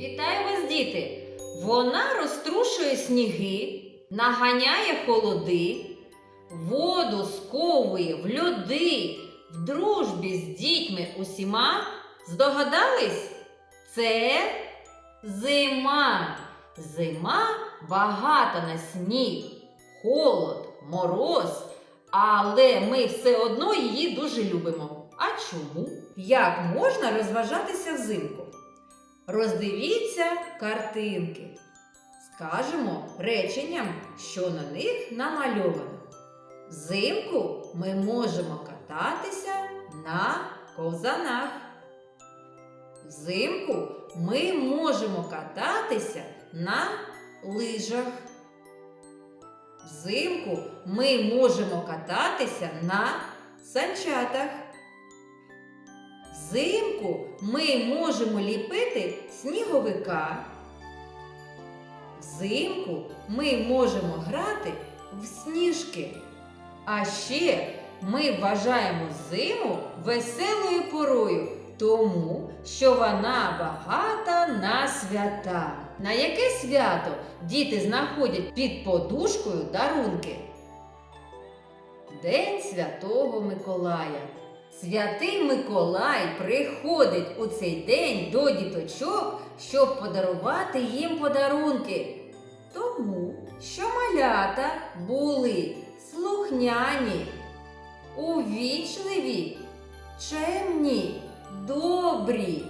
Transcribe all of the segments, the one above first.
Вітаю вас, діти! Вона розтрушує сніги, наганяє холоди, воду сковує в льоди, в дружбі з дітьми усіма. Здогадались? Це зима. Зима багата на сніг, холод, мороз. Але ми все одно її дуже любимо. А чому? Як можна розважатися взимку? Роздивіться картинки. Скажемо реченням, що на них намальовано. Взимку ми можемо кататися на ковзанах. Взимку ми можемо кататися на лижах. Взимку ми можемо кататися на санчатах. Взимку ми можемо ліпити сніговика. Взимку ми можемо грати в сніжки. А ще ми вважаємо зиму веселою порою, тому що вона багата на свята. На яке свято діти знаходять під подушкою дарунки? День Святого Миколая. Святий Миколай приходить у цей день до діточок, щоб подарувати їм подарунки. Тому що малята були слухняні, увічливі, чемні, добрі,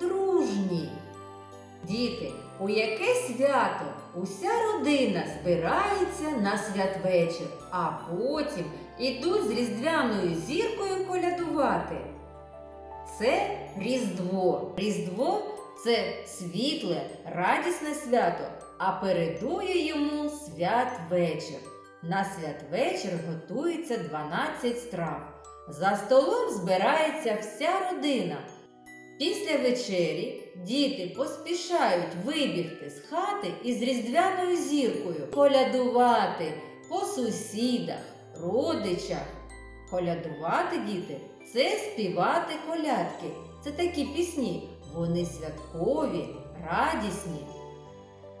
дружні. Діти, у яке свято уся родина збирається на святвечір, а потім ідуть з різдвяною зіркою колядувати. Це Різдво. Різдво це світле, радісне свято, а передує йому святвечір. На святвечір готується 12 страв. За столом збирається вся родина. Після вечері діти поспішають вибігти з хати із різдвяною зіркою, колядувати по сусідах, родичах. Колядувати діти це співати колядки. Це такі пісні. Вони святкові, радісні.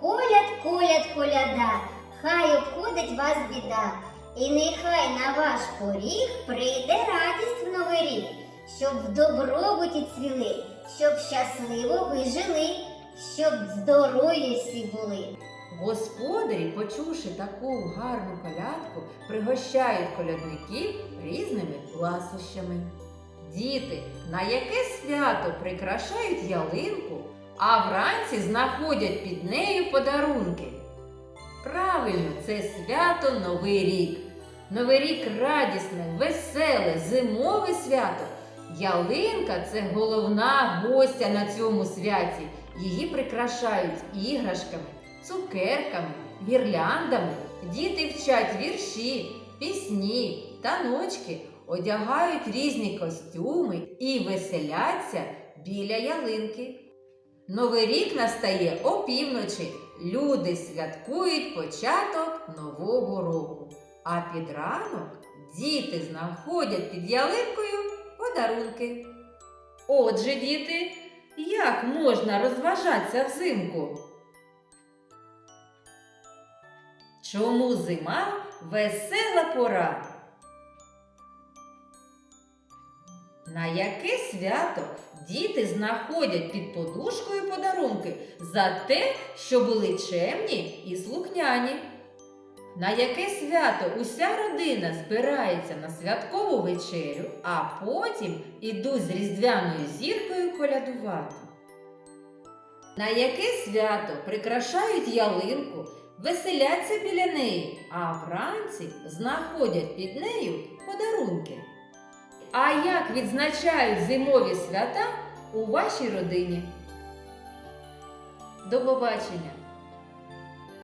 Коляд, коляд, коляда, хай обходить вас біда, і нехай на ваш поріг прийде радість в новий рік, щоб в добробуті цвіли, щоб щасливо ви жили, щоб здорові всі були. Господарі, почувши таку гарну колядку, пригощають колядників різними ласощами. Діти, на яке свято прикрашають ялинку, а вранці знаходять під нею подарунки. Правильно, це свято Новий рік. Новий рік радісне, веселе, зимове свято. Ялинка це головна гостя на цьому святі. Її прикрашають іграшками, цукерками, гірляндами. Діти вчать вірші, пісні, таночки, одягають різні костюми і веселяться біля ялинки. Новий рік настає опівночі. Люди святкують початок Нового року. А під ранок діти знаходять під ялинкою подарунки. Отже, діти, як можна розважатися взимку? Чому зима весела пора? На яке свято діти знаходять під подушкою подарунки за те, що були чемні і слухняні? На яке свято уся родина збирається на святкову вечерю, а потім ідуть з різдвяною зіркою колядувати? На яке свято прикрашають ялинку, веселяться біля неї, а вранці знаходять під нею подарунки? А як відзначають зимові свята у вашій родині? До побачення!